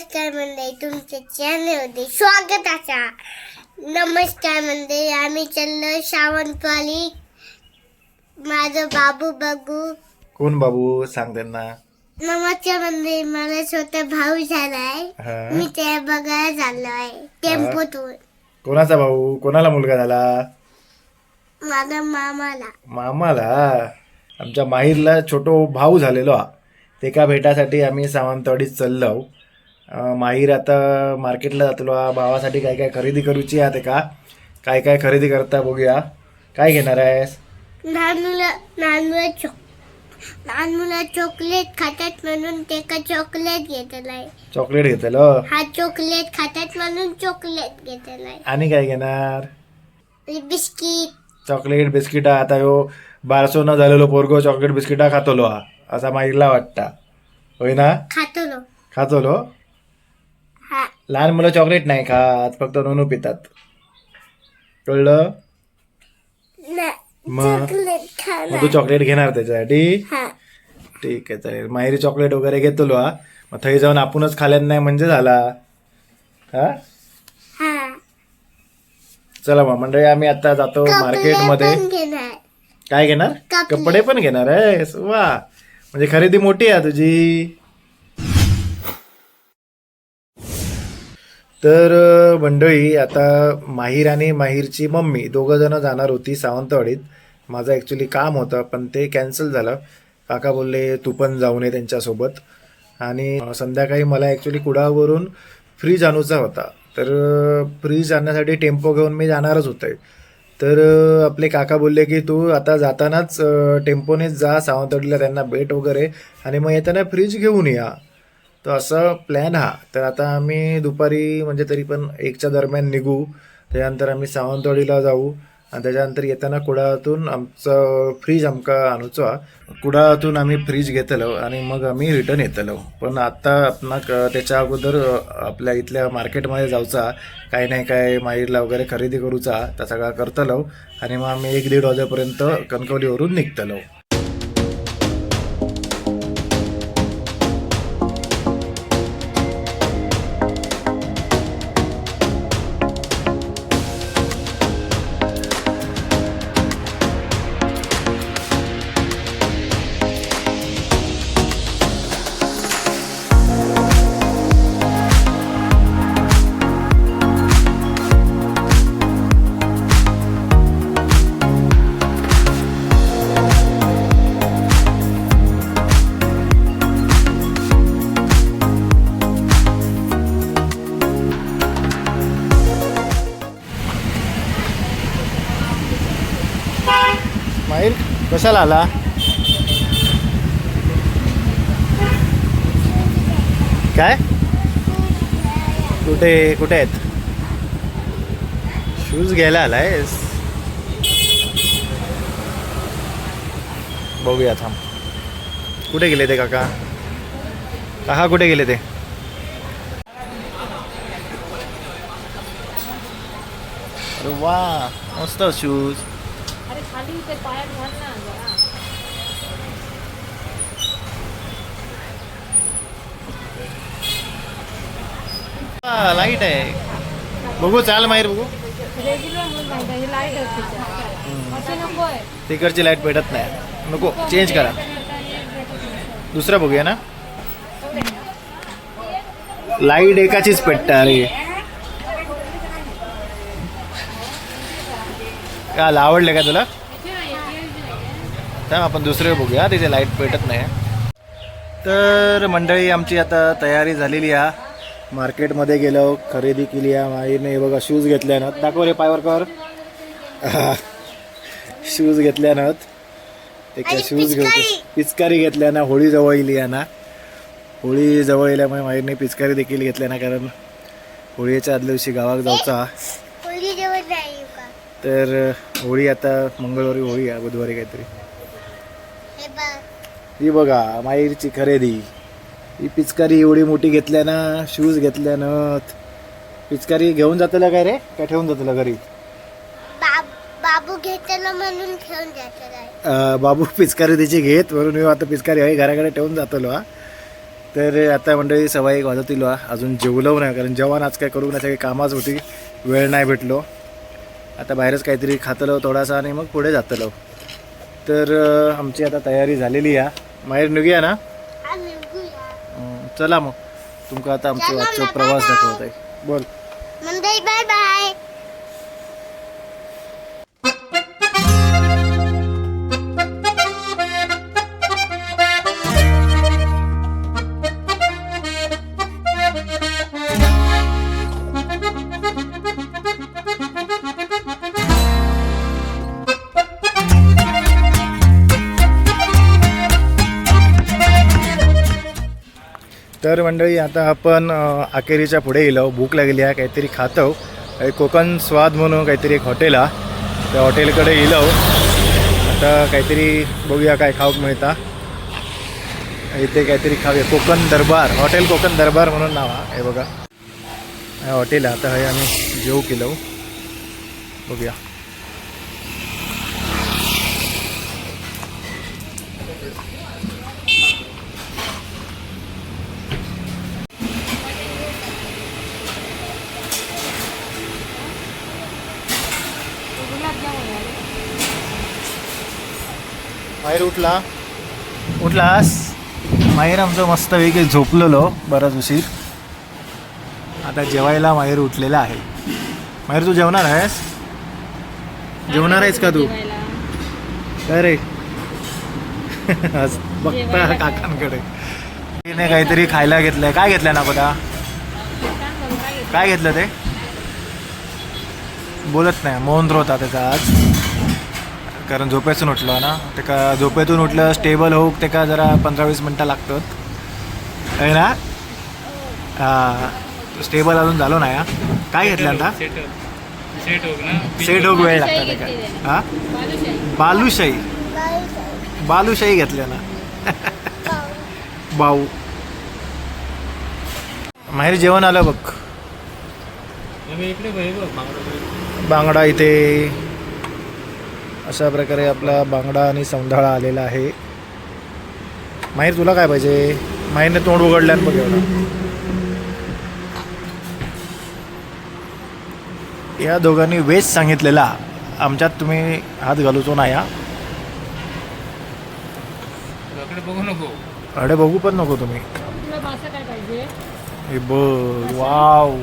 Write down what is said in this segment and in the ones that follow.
नमस्कार मंडळी तुमच्या चॅनलमध्ये स्वागताचा नमस्कार मंडळी आम्ही चाललो सावंतवाडी. माझं बाबू बघू. कोण बाबू? सांग त्यांना. नमस्कार मंडळी मला छोटा भाऊ झालाय. हा. मी ते बघायला चाललो आहे टेम्पोतून. कोणाचा भाऊ? कोणाला मुलगा झाला? माझ्या मामाला. मामाला? आमच्या माहीरला छोटो भाऊ झालेलो हा. ते का भेटासाठी आम्ही सावंतवाडीत चाललो माहीर आता मार्केटला जातलो हा भावासाठी काय काय खरेदी करूची आहे ते का? काय काय खरेदी करता बघूया. काय घेणार आहेस? लहान मुलं चॉक चॉकलेट खातात म्हणून ते का चॉकलेट घेतलंय. चॉकलेट घेतलं? हा चॉकलेट खातात म्हणून चॉकलेट घेतलंय. आणि काय घेणार? बिस्किट. चॉकलेट बिस्किटा आता ह्यो बारसो न झालेलो पोरगो चॉकलेट बिस्किटा खातलो हा असा माहीरला वाटता. होय ना? खातलो. हा लहान मुलं चॉकलेट नाही खात फक्त नोनू पितात. कळलं? मग? तू चॉकलेट घेणार त्याच्यासाठी? ठीक आहे चालेल. माहेरी चॉकलेट वगैरे घेतलो हा. मग थंय जाऊन आपणच खाल्यान नाही म्हणजे झाला. हा? हा. चला मग मंडळी आम्ही आता जातो मार्केटमध्ये. काय घेणार? कपडे. कपडे पण घेणार आहे वा. म्हणजे खरेदी मोठी आहे तुझी. तर मंडळी आता माहीर आणि माहीरची मम्मी दोघं जण जाणार होती सावंतवाडीत. माझं ॲक्च्युली काम होतं पण ते कॅन्सल झालं. काका बोलले तू पण जाऊन ये त्यांच्यासोबत. आणि संध्याकाळी मला ॲक्च्युली कुडावरून फ्रीज आणूचा होता. तर फ्री फ्रीज आणण्यासाठी टेम्पो घेऊन मी जाणारच होते. तर आपले काका बोलले की तू आता जातानाच टेम्पोनेच जा सावंतवाडीला त्यांना भेट वगैरे. आणि मग येताना फ्रीज घेऊन या. तर असं प्लॅन हा. तर आता आम्ही दुपारी म्हणजे तरी पण एकच्या दरम्यान निघू. त्याच्यानंतर आम्ही सावंतवाडीला जाऊ. आणि त्याच्यानंतर येताना कुडाळातून आमचं फ्रीज आमका आणूचो कुडाळातून आम्ही फ्रीज घेतलो आणि मग आम्ही रिटर्न येतलो. पण आत्ता आपणाक त्याच्या अगोदर आपल्या इथल्या मार्केटमध्ये जाऊचा काही नाही काय माईरला वगैरे खरेदी करूचा त्या सगळा करतलो. आणि मग आम्ही एक दीड वाजेपर्यंत कणकवलीवरून निघतलो. माहीर कशाला आला? काय? कुठे कुठे आहेत? शूज घ्यायला आलायस बघूया थांब. कुठे गेले ते काका? काका कुठे गेले ते? अरे वा मस्त शूज. खाली ते पायात घाल ना जरा. लाइट आहे. बघू चाल माहीर बघू. रेग्युलर म्हणून ही लाइट असते नको आहे. तिकडची लाइट पेटत नाही. नको चेंज करा. दुसरा बघूया ना. लाइट एकाचीच पेटत अरे. काल आवडले का तुला? थांब आपण दुसरे बघूया. तिथे लाइट पेटत नाही. तर मंडळी आमची आता तयारी झालेली आहे. मार्केटमध्ये गेलो खरेदी केली आहे. माईने हे बघा शूज घेतल्यानं दाखव रे पायवर कर शूज घेतल्यानं ते काय शूज घेऊ पिचकारी. पिचकारी घेतल्यानं होळी जवळ येईल ना. होळी जवळ येल्यामुळे माईने पिचकारी देखील घेतल्या ना कारण होळीच्या आदल्या दिवशी गावात जाऊचा. तर होळी आता मंगळवारी होळी आहे बुधवारी काहीतरी. ही बघा माईरची खरेदी. ही पिचकारी एवढी मोठी घेतल्यानं शूज घेतल्यानं पिचकारी घेऊन जातला काय रे? काय ठेवून जातला घरी? बाब घेतलं म्हणून अं, बाबू पिचकारी त्याची घेत म्हणून मी आता पिचकारी आहे घराकडे ठेवून जातलो हा. तर आता मंडळी सव्वा एक वाजतील वा अजून जेवलो नाही कारण जेवण आज काय करू नाही सगळी कामाच होती वेळ नाही भेटलो. आता बाहेरच काहीतरी खातलो थोडासा आणि मग पुढे जातलो. तर आमची आता तयारी झालेली आहे बाहेर निघूया ना? चला मग. तुमका आता आमचा आजचा प्रवास दाखवत आहे बोल. बाय बाय मंडळी आता आपण अखेरीच्या पुढे गेलो भूक लागली आहे काहीतरी खातो. कोकण स्वाद म्हणून काहीतरी एक हॉटेल आहे. त्या हॉटेलकडे गेलो आता काहीतरी बघूया काय खाऊक मिळता. इथे काहीतरी खाऊया. कोकण दरबार. हॉटेल कोकण दरबार म्हणून नाव आहे. हे बघा. हॉटेल आहे. आता हे आम्ही जेऊ केलो. बघूया. माहेर उठला. उठलास. माहेर आमचं मस्त वेगळी झोपलेलो बराच उशीर. आता जेवायला माहेर उठलेला आहे. माहेर तू जेवणार आहेस? जेवणार आहेस का तू? जेवायला. काय रे आज बघता काकांकडे. तिने काहीतरी खायला घेतलंय. काय घेतलंय ना बघा? काय घेतलं ते? बोलत नाही. मौन होता त्याचा आज. कारण झोपेतून उठलो ना. ते का झोपेतून उठलं स्टेबल होऊक ते का जरा पंधरा वीस मिनटं लागतात. आहे ना? हां. स्टेबल अजून झालो नाही हा. काय घेतलं आता? सेट होऊक वेळ लागतात ते काय हां? बालुशाही. बालुशाही बालुशाही घेतल्या ना. बाऊ. माहेर जेवण आलं बघ. बांगडा इथे. अशा प्रकारे आपला बांगडा आणि सौंधाळा आलेला आहे. माहीर तुला काय पाहिजे? माहीरने तोंड उघडल्यानं बघ एवढा. या दोघांनी वेज सांगितलेला. आमच्यात तुम्ही हात घालूचो नाही हा बघू नको. अडे बघू पण नको तुम्ही. तुला मासा काय पाहिजे? हे बघ वाव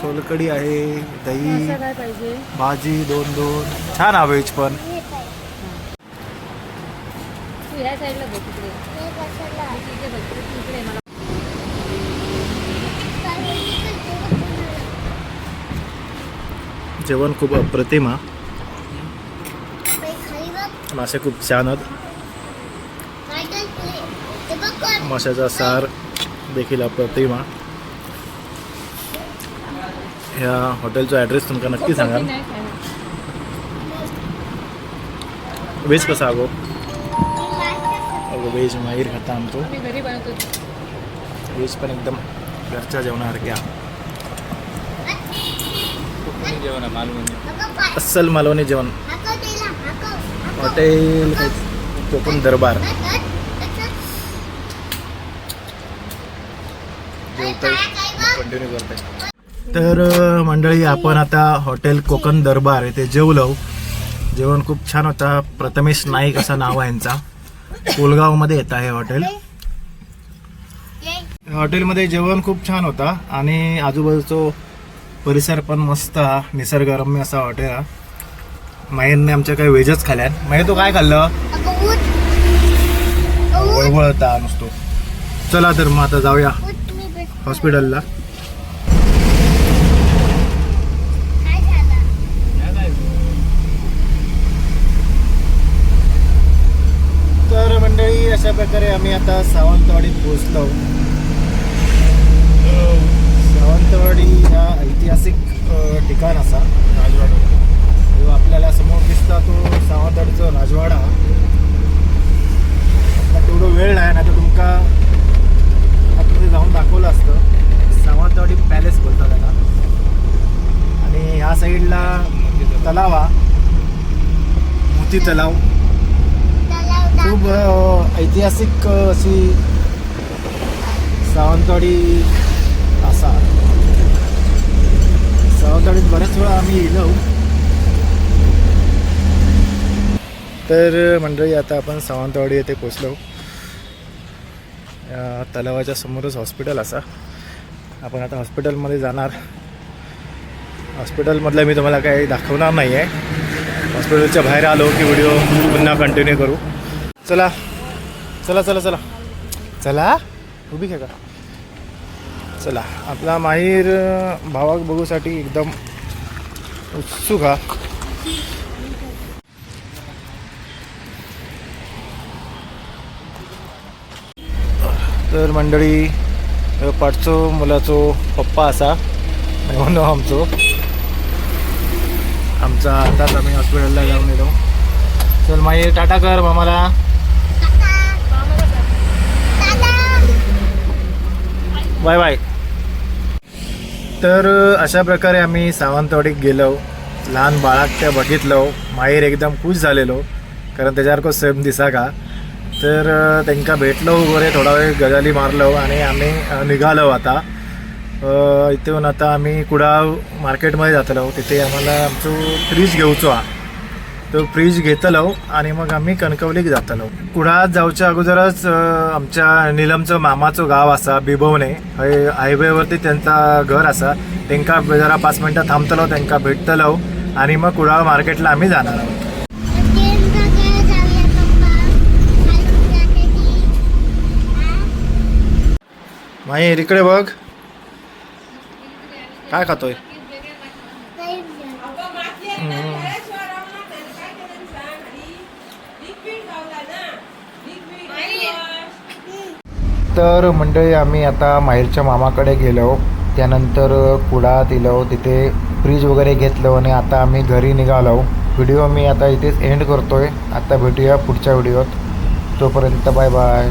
सोलकडी आहे दही मासा काय पाहिजे? भाजी दोन दोन. छान हा व्हेज पण. ह्या साईडला बघ तिकडे. मी तिथे बघते तू इकडे मला जेवण खूप अप्रतिम हा. मासे खूप छान आहेत. माशाचा सार देखील अप्रतिम हा. ह्या हॉटेलचा ॲड्रेस तुमका नक्की सांगा नाही खाणार. व्हेज कसा अगो व्हेज माहीर खाता आमतो व्हेज पण एकदम घरच्या जेवणासारख्या. जेवण आहे मालवणी. अस्सल मालवणी जेवण. हॉटेल कोकण दरबार. कंटिन्यू करतोय. तर मंडळी आपण आता हॉटेल कोकण दरबार येथे जेवलो. जेवण खूप छान होता. प्रथमेश नाईक असं नाव आहे यांचा. कोलगावमध्ये येत आहे हॉटेल. हॉटेलमध्ये जेवण खूप छान होता आणि आजूबाजूचा परिसर पण मस्त हा निसर्गरम्य असा हॉटेल हा माहीरने आमच्या काही व्हेजच खाल्यान माहीर तो काय खाल्लं? वळवळता नुसतो. चला तर मग आता जाऊया हॉस्पिटलला तर मंडळी अशा प्रकारे आम्ही आता सावंतवाडीत पोहोचलो. सावंतवाडी हा ऐतिहासिक ठिकाण असा राजवाडा. जो आपल्याला समोर दिसता तो सावंतवाडीचा राजवाडा. आपला तेवढं वेळ नाही ना तर तुमका आतमध्ये जाऊन दाखवलं असतं. सावंतवाडी पॅलेस बोलतात त्याला. आणि ह्या साईडला तलाव हा. मोती तलाव. खूप ऐतिहासिक अशी सावंतवाडी असा. सावंतवाडीत बऱ्याच वेळा आम्ही येलो तर मंडळी आता आपण सावंतवाडी येथे पोचलो तलावाच्या समोरच हॉस्पिटल असा. आपण आता हॉस्पिटलमध्ये जाणार. हॉस्पिटलमधलं मी तुम्हाला काही दाखवणार नाही आहे हॉस्पिटलच्या बाहेर आलो की व्हिडिओ पुन्हा कंटिन्यू करू. चला. चला चला चला. चला? उभी घ्या का? चला. आपला माहीर भावाक बघूसाठी एकदम उत्सुक हा. तर मंडळी पाठचो मुलाचो पप्पा असा. म्हणून आमचो. आमचा आताच आम्ही हॉस्पिटलला जाऊन येतो. चल माहीर टाटा कर मामाला. Bye bye. तर अशा प्रकारे आम्ही सावंतवाडीत गेलो. लहान बाळाक त्या बघितलो. माहेर एकदम खुश झालेलो. कारण त्याच्यासारखं सेम दिसा का? तर त्यांना त्यांका भेटलो वगैरे थोडा वेळ गजाली मारलो आणि आम्ही निघालो आता. इथून आता आम्ही कुडाळ मार्केटमध्ये जातलो. तिथे आम्हाला आमचो फ्रीज घेऊचो. हा तो फ्रीज घेतलो आणि मग आम्ही कणकवलीक जातलो कुडाळ जावच्या अगोदरच आमच्या निलमचं मामाचं गाव असा बिभवणे हय हायवेवरती त्यांचा घर असा. त्यांका जरा पाच मिनटं थांबतलो त्यांका भेटतलो आणि मग कुडाळ मार्केटला आम्ही जाणार आहोत. माहीर इकडे बघ. काय खातोय? तर मंडळी आम्ही आता माहेरच्या मामाकडे गेलो. त्यानंतर कुडाळात दिलो तिथे फ्रीज वगैरे घेतलं आणि आता आम्ही घरी निघालो. व्हिडिओ मी आता इथेच एंड करतोय. आता भेटूया पुढच्या व्हिडिओत तोपर्यंत बाय बाय